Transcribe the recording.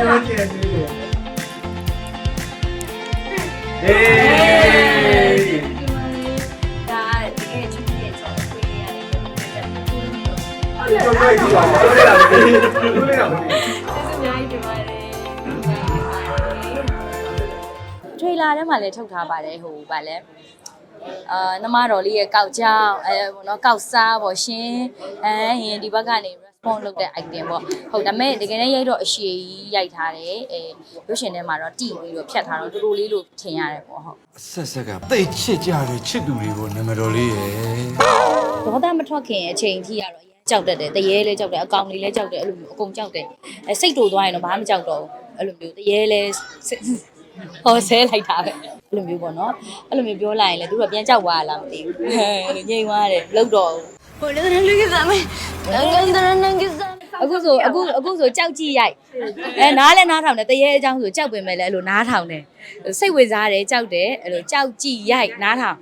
ကျွန်တော်ကြည့်ရသေးတယ်ဟေးဒါတကယ်ချစ်တဲ့ချောင်းကိုရတယ်ကျွန်တော်ကြည့်ပါဦးကျွန်တော်ကြည့်ပါဦးကျွန်တော်ကြည့်ပါဦးထရိလာထဲမှာလည်းထုတ်ထားပါတယ်ဟိုဗာလဲအာနမတော်လေးရဲ့ကောက်ကြောင်အဲဘောနော်ကောက်စားပေါ့ရှင်အဲရင်ဒီဘက်ကနေ response လုပ်တဲ့ item ပေါ့ဟုတ်ဒါပေမဲ့တကယ်လည်းရိုက်တော့အရှိကြီးရိုက်ထားတယ်အဲရုပ်ရှင်ထဲမှာတော့တီပြီးတော့ဖြတ်ထားတော့တူတူလေးလို့ထင်ရတယ်ပေါ့ဟုတ်ဆက်ဆက်ကတိတ်ချစ်ကြတယ်ချစ်သူတွေကိုနာမတော်လေးရယ်ဒေါသမထွက်ခင်အချိန်ထိကတော့အရင်ကြောက်တတ်တယ်တရေလဲကြောက်တယ်အကောင်လေးလဲကြောက်တယ်အဲ့လိုမျိုးအကုန်ကြောက်တယ်အဲစိတ်တူသွားရင်တော့ဘာမှမကြောက်တော့ဘူးအဲ့လိုမျိုးတရေလဲစိတ်ဟောဆဲလိုက်တာပဲအဲ့လိုမျိုးပေါ့နော်အဲ့လိုမျိုးပြောလိုက်ရင်လည်းသူတို့ကပြန်ကြောက်သွားလားမသိဘူးအဲ့လိုငြိမ်သွားတယ်မလုပ်တော့ဘူးဟိုလည်းလည်းကိစ္စမယ် ငန်းငန်းတရနန်းကိစ္စအခုဆိုအခုအခုဆိုကြောက်ကြည့်ရိုက်အဲနားလဲနားထောင်တယ်တရေအကြောင်းဆိုကြောက်ပင်မဲ့လည်းအဲ့လိုနားထောင်တယ်စိတ်ဝင်စားတယ်ကြောက်တယ်အဲ့လိုကြောက်ကြည့်ရိုက်နားထောင်